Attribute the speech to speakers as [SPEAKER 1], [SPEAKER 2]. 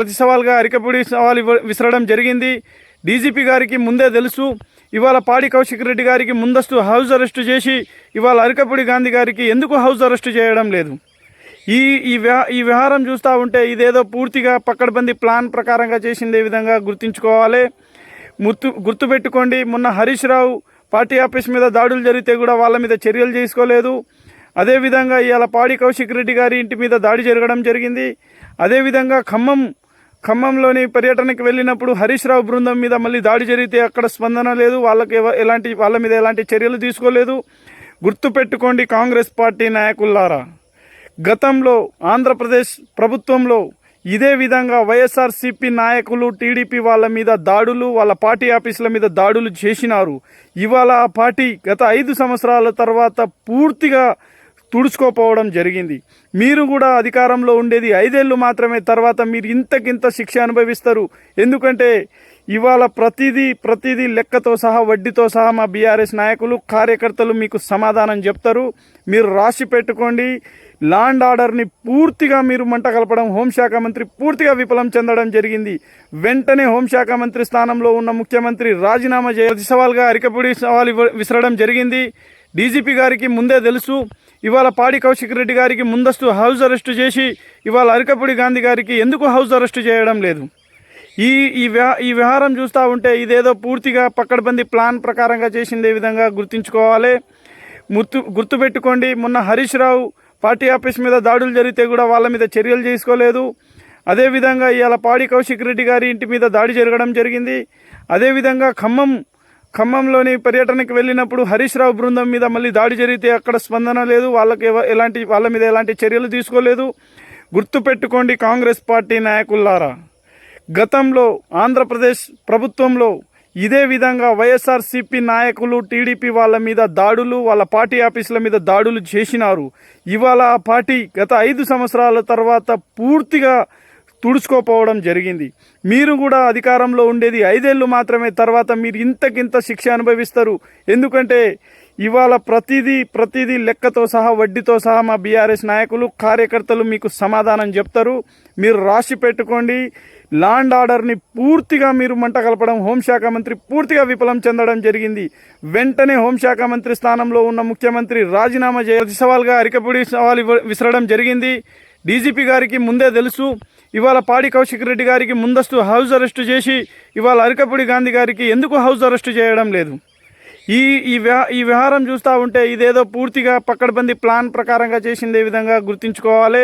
[SPEAKER 1] ప్రతి సవాల్గా అరికపూడి సవాల్ విసరడం జరిగింది. డీజీపీ గారికి ముందే తెలుసు ఇవాళ పాడి కౌశిక్ రెడ్డి గారికి ముందస్తు హౌస్ అరెస్టు చేసి ఇవాళ అరికపూడి గాంధీ గారికి ఎందుకు హౌస్ అరెస్టు చేయడం లేదు? ఈ ఈ ఈ వ్యవహారం చూస్తూ ఉంటే ఇదేదో పూర్తిగా పక్కడబంది ప్లాన్ ప్రకారంగా చేసిందే విధంగా గుర్తుంచుకోవాలి. గుర్తు గుర్తుపెట్టుకోండి మొన్న హరీష్ రావు పార్టీ ఆఫీస్ మీద దాడులు జరిగితే కూడా వాళ్ళ మీద చర్యలు చేసుకోలేదు. అదేవిధంగా ఇవాళ పాడి కౌశిక్ రెడ్డి గారి ఇంటి మీద దాడి జరగడం జరిగింది. అదేవిధంగా ఖమ్మం ఖమ్మంలోని పర్యటనకు వెళ్ళినప్పుడు హరీష్ రావు బృందం మీద మళ్ళీ దాడి జరిగితే అక్కడ స్పందన లేదు. వాళ్ళకి ఎలాంటి వాళ్ళ మీద ఎలాంటి చర్యలు తీసుకోలేదు. గుర్తుపెట్టుకోండి కాంగ్రెస్ పార్టీ నాయకులారా. గతంలో ఆంధ్రప్రదేశ్ ప్రభుత్వంలో ఇదే విధంగా వైఎస్ఆర్సీపీ నాయకులు టీడీపీ వాళ్ళ మీద దాడులు వాళ్ళ పార్టీ ఆఫీసుల మీద దాడులు చేసినారు. ఇవాళ ఆ పార్టీ గత ఐదు సంవత్సరాల తర్వాత పూర్తిగా తుడుచుకోపోవడం జరిగింది. మీరు కూడా అధికారంలో ఉండేది ఐదేళ్ళు మాత్రమే తర్వాత మీరు ఇంతకింత శిక్ష అనుభవిస్తారు. ఎందుకంటే ఇవాళ ప్రతిదీ ప్రతిదీ లెక్కతో సహా వడ్డీతో సహా మా బీఆర్ఎస్ నాయకులు కార్యకర్తలు మీకు సమాధానం చెప్తారు. మీరు రాసి పెట్టుకోండి. లాండ్ ఆర్డర్ని పూర్తిగా మీరు మంట కలపడం హోంశాఖ మంత్రి పూర్తిగా విఫలం చెందడం జరిగింది. వెంటనే హోంశాఖ మంత్రి స్థానంలో ఉన్న ముఖ్యమంత్రి రాజీనామా చేయ సవాల్గా అరికపుడి సవాల్ విసరడం జరిగింది. డీజీపీ గారికి ముందే తెలుసు. ఇవాళ పాడి కౌశిక్ రెడ్డి గారికి ముందస్తు హౌస్ అరెస్టు చేసి ఇవాళ అరికపూడి గాంధీ గారికి ఎందుకు హౌస్ అరెస్టు చేయడం లేదు? ఈ ఈ వ్యా ఈ వ్యవహారం చూస్తూ ఉంటే ఇదేదో పూర్తిగా పక్కడబంది ప్లాన్ ప్రకారంగా చేసిందే విధంగా గుర్తుంచుకోవాలి. గుర్తు గుర్తుపెట్టుకోండి మొన్న హరీష్ రావు పార్టీ ఆఫీస్ మీద దాడులు జరిగితే కూడా వాళ్ళ మీద చర్యలు చేసుకోలేదు. అదేవిధంగా ఇవాళ పాడి కౌశిక్ రెడ్డి గారి ఇంటి మీద దాడి జరగడం జరిగింది. అదేవిధంగా ఖమ్మం ఖమ్మంలోని పర్యటనకు వెళ్ళినప్పుడు హరీష్ రావు బృందం మీద మళ్ళీ దాడి జరిగితే అక్కడ స్పందన లేదు. వాళ్ళకి ఎలాంటి వాళ్ళ మీద ఎలాంటి చర్యలు తీసుకోలేదు. గుర్తుపెట్టుకోండి కాంగ్రెస్ పార్టీ నాయకులారా. గతంలో ఆంధ్రప్రదేశ్ ప్రభుత్వంలో ఇదే విధంగా వైఎస్ఆర్సీపీ నాయకులు టీడీపీ వాళ్ళ మీద దాడులు వాళ్ళ పార్టీ ఆఫీసుల మీద దాడులు చేసినారు. ఇవాళ ఆ పార్టీ గత ఐదు సంవత్సరాల తర్వాత పూర్తిగా తుడుచుకోపోవడం జరిగింది. మీరు కూడా అధికారంలో ఉండేది ఐదేళ్ళు మాత్రమే తర్వాత మీరు ఇంతకింత శిక్ష అనుభవిస్తారు. ఎందుకంటే ఇవాళ ప్రతిదీ ప్రతిదీ లెక్కతో సహా వడ్డీతో సహా మా బీఆర్ఎస్ నాయకులు కార్యకర్తలు మీకు సమాధానం చెప్తారు. మీరు రాసి పెట్టుకోండి. లాండ్ ఆర్డర్ని పూర్తిగా మీరు మంట కలపడం హోంశాఖ మంత్రి పూర్తిగా విఫలం చెందడం జరిగింది. వెంటనే హోంశాఖ మంత్రి స్థానంలో ఉన్న ముఖ్యమంత్రి రాజీనామా చేయ సవాల్గా అరికపుడి సవాల్ విసరడం జరిగింది. డీజీపీ గారికి ముందే తెలుసు. ఇవాళ పాడి కౌశిక్ రెడ్డి గారికి ముందస్తు హౌస్ అరెస్టు చేసి ఇవాళ అరికపూడి గాంధీ గారికి ఎందుకు హౌస్ అరెస్టు చేయడం లేదు? ఈ ఈ వ్యా ఈ వ్యవహారం చూస్తూ ఉంటే ఇదేదో పూర్తిగా పక్కడబంది ప్లాన్ ప్రకారంగా చేసిందే విధంగా గుర్తుంచుకోవాలి.